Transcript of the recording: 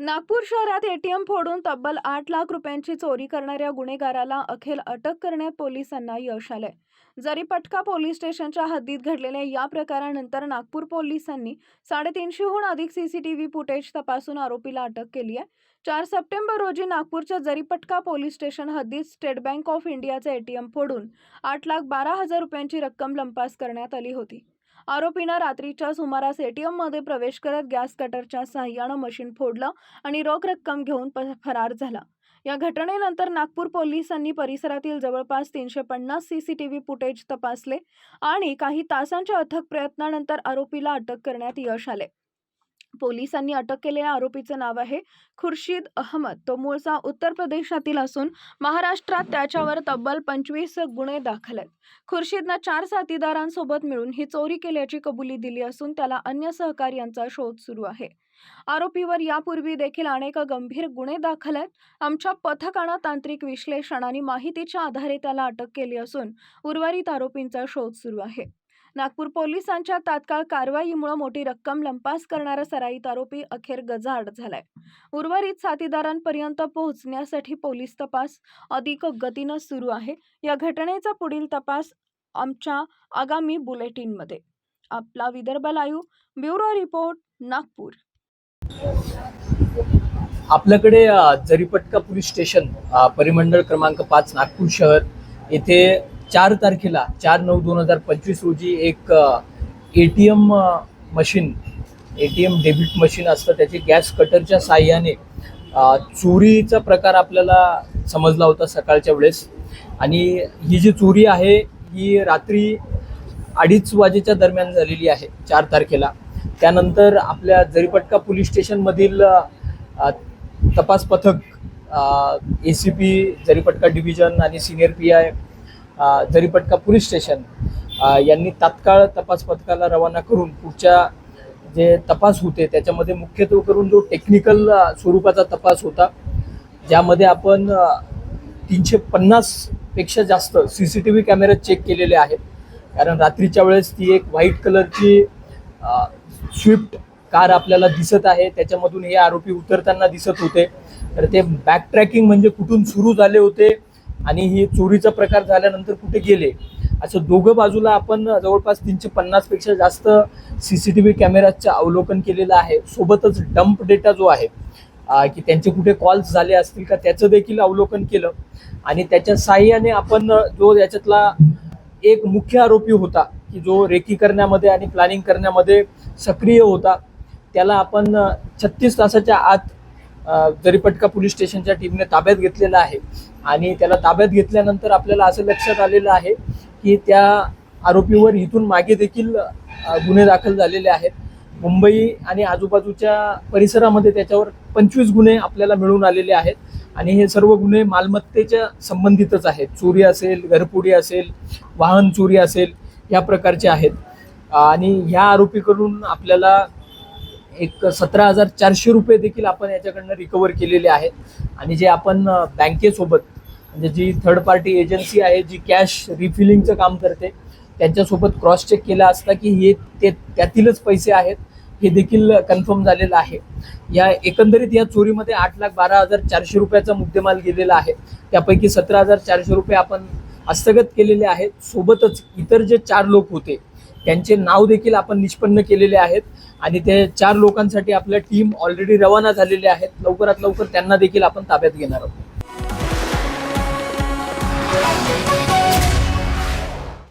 नागपूर शहरात एटीएम फोडून तब्बल आठ लाख रुपयांची चोरी करणाऱ्या गुन्हेगाराला अखेर अटक करण्यात पोलिसांना यश आलंय. जरीपटका पोलीस स्टेशनच्या हद्दीत घडलेल्या या प्रकारानंतर नागपूर पोलिसांनी साडेतीनशेहून अधिक सीसीटीव्ही फुटेज तपासून आरोपीला अटक केली आहे. चार सप्टेंबर रोजी नागपूरच्या जरीपटका पोलीस स्टेशन हद्दीत स्टेट बँक ऑफ इंडियाचे एटीएम फोडून आठ लाख बारा हजार रुपयांची रक्कम लंपास करण्यात आली होती. आरोपीनं रात्रीच्या सुमारास एटीएममध्ये प्रवेश करत गॅस कटरच्या सहाय्यानं मशीन फोडलं आणि रोख रक्कम घेऊन फरार झाला. या घटनेनंतर नागपूर पोलिसांनी परिसरातील जवळपास तीनशे पन्नास सीसीटीव्ही फुटेज तपासले आणि काही तासांच्या अथक प्रयत्नानंतर आरोपीला अटक करण्यात यश आले. पोलिसांनी अटक केलेल्या आरोपीचं नाव आहे खुर्शीद अहमद. तो मूळचा उत्तर प्रदेशातील असून महाराष्ट्रात त्याच्यावर तब्बल पंचवीस गुन्हे दाखल आहेत. खुर्शीदनं चार साथीदारांसोबत मिळून ही चोरी केल्याची कबुली दिली असून त्याला अन्य सहकार्यांचा शोध सुरू आहे. आरोपीवर यापूर्वी देखील अनेक गंभीर गुन्हे दाखल आहेत. आमच्या पथकानं तांत्रिक विश्लेषण आणि माहितीच्या आधारे त्याला अटक केली असून उर्वरित आरोपींचा शोध सुरू आहे. नागपूर पोलिसांच्या तात्काळ कारवाईमुळे मोठी रक्कम लंपास करणारा सराईत आरोपी अखेर गजाआड झालाय. उर्वरित साथीदारांपर्यंत पोहोचण्यासाठी पोलीस तपास अधिक गतीनं सुरू आहे. या घटनेचा पुढील तपास आमच्या आगामी बुलेटिनमध्ये. आपला Vidarbha live bureau report Nagpur. आपल्याकडे जरीपटका पोलीस स्टेशन परिमंडळ क्रमांक पाच नागपूर शहर येथे चार तारखेला चार नऊ दोन हजार पंचवीस रोजी एक A T M machine A T M debit machine असतं त्याची गॅस कटरच्या साह्याने चोरीचा प्रकार आपल्याला समजला होता सकाळच्या वेळेस. आणि ही जी चोरी आहे ही रात्री अडीच वाजेच्या दरम्यान झालेली आहे चार तारखेला. त्यानंतर आपल्या जरीपटका पोलीस स्टेशनमधील तपास पथक A C P Jaripatka division आणि senior P I Jaripatka police station यांनी तात्काळ तपास पथकाला रवाना करून पुढच्या जे तपास होते त्याच्यामध्ये मुख्यत्वे करून जो टेक्निकल स्वरूपाचा तपास होता ज्यामध्ये आपण तीनशे पन्नासपेक्षा जास्त सी सी टी व्ही कॅमेरे चेक केलेले आहेत. कारण रात्रीच्या वेळेस ती एक व्हाईट कलरची स्विफ्ट कार आपल्याला दिसत आहे. त्याच्यामधून हे आरोपी उतरताना दिसत होते. तर ते बॅक ट्रॅकिंग म्हणजे कुठून सुरू झाले होते? आणि हे चोरीचा प्रकार झाल्यानंतर कुठे गेले? असं दोघं बाजूला आपण जवळपास तीनशे पन्नासपेक्षा जास्त सी सी टी व्ही कॅमेराचं अवलोकन केलेलं आहे. सोबतच डंप डेटा जो आहे की त्यांचे कुठे कॉल्स झाले असतील का त्याचं देखील अवलोकन केलं. आणि त्याच्या साह्याने आपण जो याच्यातला एक मुख्य आरोपी होता की जो रेकी करण्यामध्ये आणि प्लॅनिंग करण्यामध्ये सक्रिय होता त्याला आपण छत्तीस तासाच्या आत जरीपटका पोलीस स्टेशनच्या टीमने ताब्यात घेतलेला आहे. आणि त्याला ताब्यात घेतल्यानंतर आपल्याला असं लक्षात आलेलं आहे की त्या आरोपीवर इथून मागे देखील गुन्हे दाखल झालेले आहेत. मुंबई आणि आजूबाजूच्या परिसरामध्ये त्याच्यावर पंचवीस गुन्हे आपल्याला मिळून आलेले आहेत. आणि हे सर्व गुन्हे मालमत्तेच्या संबंधितच आहेत. चोरी असेल घरपुडी असेल वाहन चोरी असेल या प्रकारचे आहेत. आणि ह्या आरोपीकडून आपल्याला एक सतरा हजार चारशे रुपये देखील आपण याच्याकडनं रिकवर केलेले आहेत. आणि जे आपण बँकेसोबत म्हणजे जी थर्ड पार्टी एजन्सी आहे जी कॅश रिफिलिंगचं काम करते त्यांच्यासोबत क्रॉस चेक केला असता की हे ते त्यातीलच पैसे आहेत हे देखील कन्फर्म झालेलं आहे. या एकंदरीत या चोरीमध्ये आठ लाख बारा हजार चारशे रुपयाचा मुद्देमाल गेलेला आहे. त्यापैकी सतरा हजार चारशे रुपये आपण हस्तगत केलेले आहेत. सोबतच इतर जे चार लोक होते त्यांचे नाव देखील आपण निष्पन्न केलेले आहेत. आणि ते चार लोकांसाठी आपल्या टीम ऑलरेडी रवाना झालेले आहेत. लवकरात लवकर त्यांना देखील आपण ताब्यात घेणार आहोत.